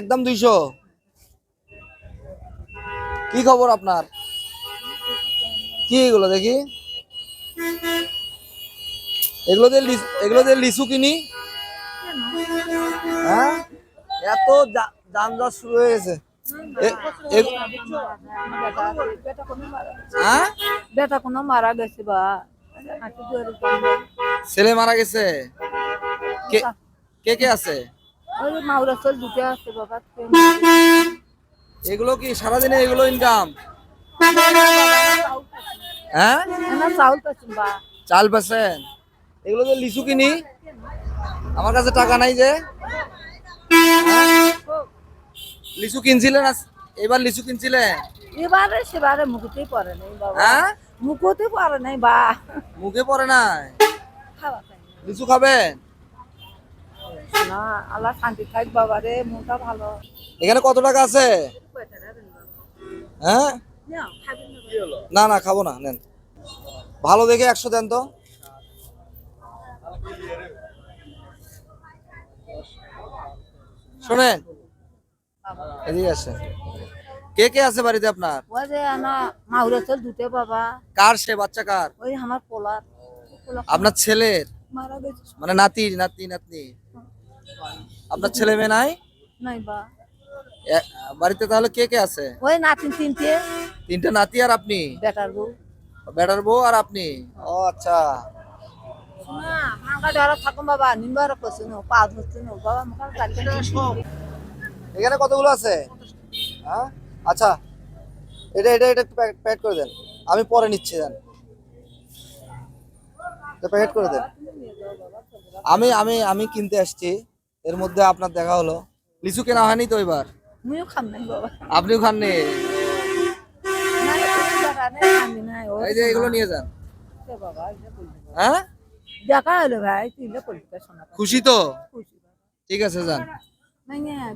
একদম দুইশো। কি খবর আপনার? কি এগুলো দেখি? এগুলো দিয়ে এগুলো দিয়ে লিচু কিনি। হ্যাঁ? এত যানজট শুরু হয়ে গেছে। হ্যাঁ? বেটা কোনো মারা গেছে বা? হাঁটু ধরে ছেলে মারা গেছে? কে কে কে আছে? ওই মাউরা চল দুটো আছে বাবা এগুলো কি সারাদিনে এগুলো ইনকাম হ্যাঁ? চাউল বা। চাল পাচ্ছেন এগুলো তো লিচু কিনি আমার কাছে টাকা নাই যে। হ্যাঁ? লিচু কিনছিলেন এবার লিচু কিনছিলেন? এবারে সেবারে মুখতেই পড়ে নাই বাবা। হ্যাঁ? মুখতে পড়ে নাই বা। মুখে পড়ে নাই। লিচু খাবেন? না আল্লাহ শান্তি থাক বাবা রে মনটা ভালো। এখানে কত টাকা আছে? হ্যাঁ? না না খাব না নেন। ভালো দেখে একশো দেন তো। শোনেন। এদিকে আসেন। কে কে আছে বাড়িতে আপনার? ওই যে না মাউরা চল দুটো বাবা। কার সে বাচ্চা কার? ওই আমার পোলার। পোলা আপনার ছেলের? মারা গেছে। মানে নাতি নাতি নাতনি? আপনার ছেলে মেয়ে নাই? নাই বা। বাড়িতে তাহলে কে কে আছে? ওই নাতিন তিনটে। তিনটা নাতি আর আপনি? বেটার বউ। বেটার বউ আর আপনি? ও আচ্ছা। এখানে কতগুলো আছে? হ্যাঁ? আচ্ছা এটা এটা এটা প্যাকেট করে দেন। আমি পরে নিচ্ছি দেন। প্যাকেট করে দেন। আমি আমি আমি কিনতে আসছি। এর মধ্যে আপনার দেখা হলো। লিচু কেনা হয়নি তো এবার? মুইও খাম নাই বাবা। আপনিও খাননি এই যে এগুলো নিয়ে যান। হ্যাঁ? দেখা হলো ভাই তুইলে পরিষ্কার শোনা খুশি তো? ঠিক আছে যান।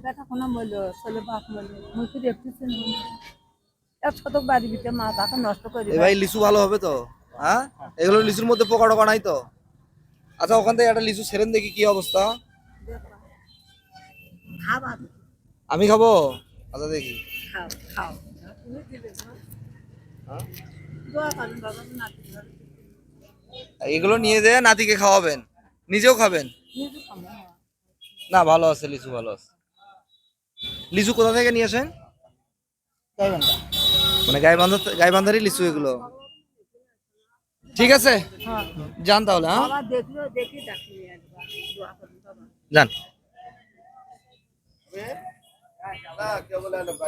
বেটা কোনো বলল ছেলে বাপ বলল মুই তো দেখতেছি এক শতক বাড়ি ভিতরে মা তাকে নষ্ট করে ভাই লিচু ভালো হবে তো? হ্যাঁ? এগুলো লিচুর মধ্যে পোকা টোকা নাই তো? আচ্ছা ওখান থেকে একটা লিচু ছেড়েন দেখি কি অবস্থা। আমি খাব? আচ্ছা দেখি। খাও খাও। তুমি দিলে না দোয়া করেন বাবা নাতি ঘরে। এগুলো নিয়ে যেয়ে নাতিকে খাওয়াবেন। নিজেও খাবেন? না ভালো আছে লিচু ভালো আছে। লিচু কোথা থেকে নিয়ে আসেন? মানে গাইবান্ধা গাইবান্ধারই লিচু এগুলো? ঠিক আছে? হ্যাঁ। যান তাহলে হ্যাঁ। বাবা Ah, wala na ba?